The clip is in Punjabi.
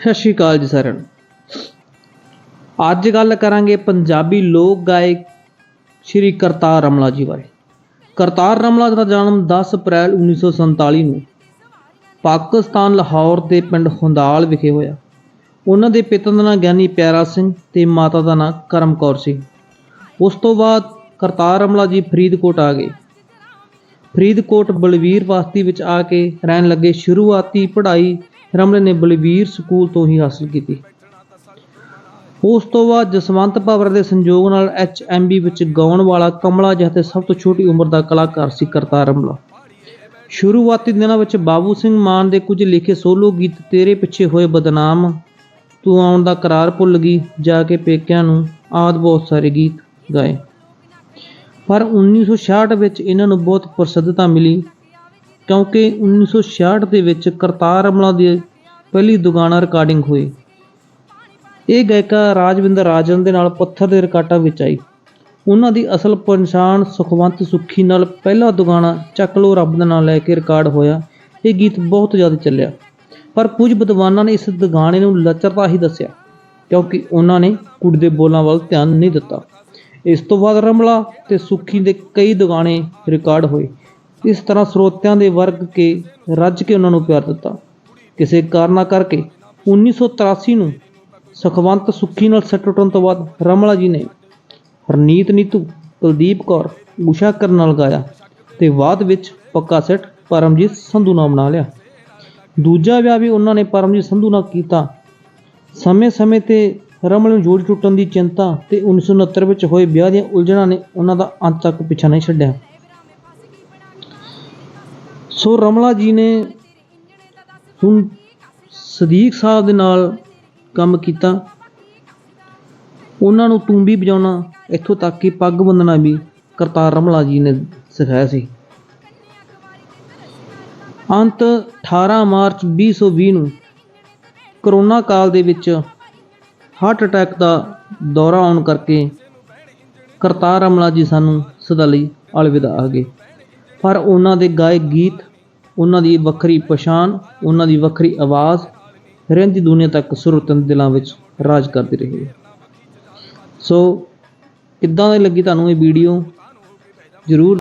ਸਤਿ ਸ਼੍ਰੀ ਅਕਾਲ ਜੀ ਸਾਰਿਆਂ ਨੂੰ। ਅੱਜ ਗੱਲ ਕਰਾਂਗੇ ਪੰਜਾਬੀ ਲੋਕ ਗਾਇਕ ਸ਼੍ਰੀ ਕਰਤਾਰ ਰਮਲਾ ਜੀ ਬਾਰੇ। ਕਰਤਾਰ ਰਮਲਾ ਦਾ ਜਨਮ 10 ਅਪ੍ਰੈਲ 1947 ਨੂੰ ਪਾਕਿਸਤਾਨ ਲਾਹੌਰ ਦੇ ਪਿੰਡ ਹੁੰਦਾਲ ਵਿਖੇ ਹੋਇਆ। ਉਹਨਾਂ ਦੇ ਪਿਤਾ ਦਾ ਨਾਮ ਗਿਆਨੀ ਪਿਆਰਾ ਸਿੰਘ ਤੇ ਮਾਤਾ ਦਾ ਨਾਮ ਕਰਮ ਕੌਰ ਸੀ ਉਸ ਤੋਂ ਬਾਅਦ ਕਰਤਾਰ ਰਮਲਾ ਜੀ ਫਰੀਦਕੋਟ ਆ ਗਏ। ਫਰੀਦਕੋਟ ਬਲਵੀਰ ਬਸਤੀ ਵਿੱਚ ਆ ਕੇ ਰਹਿਣ ਲੱਗੇ ਸ਼ੁਰੂਆਤੀ ਪੜ੍ਹਾਈ ਰਮਲੇ ਨੇ ਬਲਵੀਰ ਸਕੂਲ ਤੋਂ ਹੀ ਹਾਸਲ ਕੀਤੀ। ਉਸ ਤੋਂ ਬਾਅਦ ਜਸਵੰਤ ਭਵਰ ਦੇ ਸੰਯੋਗ ਨਾਲ ਐੱਚ ਐਮ ਬੀ ਵਿੱਚ ਗਾਉਣ ਵਾਲਾ ਕਮਲਾ ਜਿਹਾ ਸਭ ਤੋਂ ਛੋਟੀ ਉਮਰ ਦਾ ਕਲਾਕਾਰ ਸੀ ਕਰਤਾਰ ਰਮਲਾ ਸ਼ੁਰੂਆਤੀ ਦਿਨਾਂ ਵਿੱਚ ਬਾਬੂ ਸਿੰਘ ਮਾਨ ਦੇ ਕੁਝ ਲਿਖੇ ਸੋਲੋ ਗੀਤ ਤੇਰੇ ਪਿੱਛੇ ਹੋਏ ਬਦਨਾਮ, ਤੂੰ ਆਉਣ ਦਾ ਕਰਾਰ ਭੁੱਲ ਗਈ, ਜਾ ਕੇ ਪੇਕਿਆਂ ਨੂੰ ਆਦ ਬਹੁਤ ਸਾਰੇ ਗੀਤ ਗਾਏ। ਪਰ 1966 ਵਿੱਚ ਇਹਨਾਂ ਨੂੰ ਬਹੁਤ ਪ੍ਰਸਿੱਧਤਾ ਮਿਲੀ, ਕਿਉਂਕਿ 1966 ਦੇ ਵਿੱਚ ਕਰਤਾਰ ਅਮਲਾ ਦੀ ਪਹਿਲੀ ਦੁਗਾਨਾ ਰਿਕਾਰਡਿੰਗ ਹੋਈ। ਇਹ ਗਾਇਕਾ ਰਾਜਵਿੰਦਰ ਰਾਜਨ ਦੇ ਨਾਲ ਪੱਥਰ ਦੇ ਰਿਕਾਰਡਾਂ ਵਿੱਚ ਆਈ। ਉਹਨਾਂ ਦੀ ਅਸਲ ਪਛਾਣ ਸੁਖਵੰਤ ਸੁੱਖੀ ਨਾਲ ਪਹਿਲਾ ਦੁਗਾਨਾ ਚੱਕ ਲੋ ਰੱਬ ਦਾ ਨਾਮ ਲੈ ਕੇ ਰਿਕਾਰਡ ਹੋਇਆ। ਇਹ ਗੀਤ ਬਹੁਤ ਜ਼ਿਆਦਾ ਚੱਲਿਆ। ਪਰ ਕੁਝ ਵਿਦਵਾਨਾਂ ਨੇ ਇਸ ਦੁਗਾਣੇ ਨੂੰ ਲੱਚਰਤਾ ਹੀ ਦੱਸਿਆ, ਕਿਉਂਕਿ ਉਹਨਾਂ ਨੇ ਕੁੜੀ ਦੇ ਬੋਲਾਂ ਵੱਲ ਧਿਆਨ ਨਹੀਂ ਦਿੱਤਾ। ਇਸ ਤੋਂ ਬਾਅਦ ਰਮਲਾ ਤੇ ਸੁੱਖੀ ਦੇ ਕਈ ਦੁਗਾਣੇ ਰਿਕਾਰਡ ਹੋਏ। ਇਸ ਤਰ੍ਹਾਂ ਸਰੋਤਿਆਂ ਦੇ ਵਰਗ ਕੇ ਰੱਜ ਕੇ ਉਹਨਾਂ ਨੂੰ ਪਿਆਰ ਦਿੱਤਾ। ਕਿਸੇ ਕਾਰਨਾ ਕਰਕੇ 1983 ਨੂੰ ਸੁਖਵੰਤ ਸੁੱਖੀ ਨਾਲ ਸੈੱਟ ਟੁੱਟਣ ਤੋਂ ਬਾਅਦ ਰਮਲਾ ਜੀ ਨੇ ਹਰਨੀਤ ਨੀਤੂ, ਕੁਲਦੀਪ ਕੌਰ ਉਸ਼ਾ ਕਰਨ ਨਾਲ ਗਾਇਆ ਤੇ ਬਾਅਦ ਵਿੱਚ ਪੱਕਾ ਸੈੱਟ ਪਰਮਜੀਤ ਸੰਧੂ ਨਾਲ ਬਣਾ ਲਿਆ। ਦੂਜਾ ਵਿਆਹ ਵੀ ਉਹਨਾਂ ਨੇ ਪਰਮਜੀਤ ਸੰਧੂ ਨਾਲ ਕੀਤਾ। ਸਮੇਂ-ਸਮੇਂ ਤੇ ਰਮਲ ਨੂੰ ਜੋੜੀ ਟੁੱਟਣ ਦੀ ਚਿੰਤਾ ਤੇ 1969 ਵਿੱਚ ਹੋਏ ਵਿਆਹ ਦੀਆਂ ਉਲਝਣਾਂ ਨੇ ਉਹਨਾਂ ਦਾ ਅੰਤ ਤੱਕ ਪਿੱਛਾ ਨਹੀਂ ਛੱਡਿਆ। ਸੋ ਰਮਲਾ ਜੀ ਨੇ ਹੁਣ ਸਦੀਕ ਸਾਹਿਬ ਦੇ ਨਾਲ ਕੰਮ ਕੀਤਾ। ਉਹਨਾਂ ਨੂੰ ਤੂੰਬੀ ਵਜਾਉਣਾ, ਇੱਥੋਂ ਤੱਕ ਕਿ ਪੱਗ ਬੰਨਣਾ ਵੀ ਕਰਤਾਰ ਰਮਲਾ ਜੀ ਨੇ ਸਿਖਾਇਆ ਸੀ। ਅੰਤ 18 ਮਾਰਚ 2020 ਨੂੰ ਕਰੋਨਾ ਕਾਲ ਦੇ ਵਿੱਚ ਹਾਰਟ ਅਟੈਕ ਦਾ ਦੌਰਾ ਆਉਣ ਕਰਕੇ ਕਰਤਾਰ ਅਮਲਾ ਜੀ ਸਾਨੂੰ ਸਦਾ ਲਈ ਅਲਵਿਦਾ ਆ ਗਏ। ਪਰ ਉਹਨਾਂ ਦੇ ਗਾਏ ਗੀਤ, ਉਹਨਾਂ ਦੀ ਵੱਖਰੀ ਪਛਾਣ, ਉਹਨਾਂ ਦੀ ਵੱਖਰੀ ਆਵਾਜ਼ ਰਹਿੰਦੀ ਦੁਨੀਆ ਤੱਕ ਸੁਰਤਨ ਦਿਲਾਂ ਵਿੱਚ ਰਾਜ ਕਰਦੀ ਰਹੀ ਸੋ ਕਿੱਦਾਂ ਦੀ ਲੱਗੀ ਤੁਹਾਨੂੰ ਇਹ ਵੀਡੀਓ। ਜ਼ਰੂਰ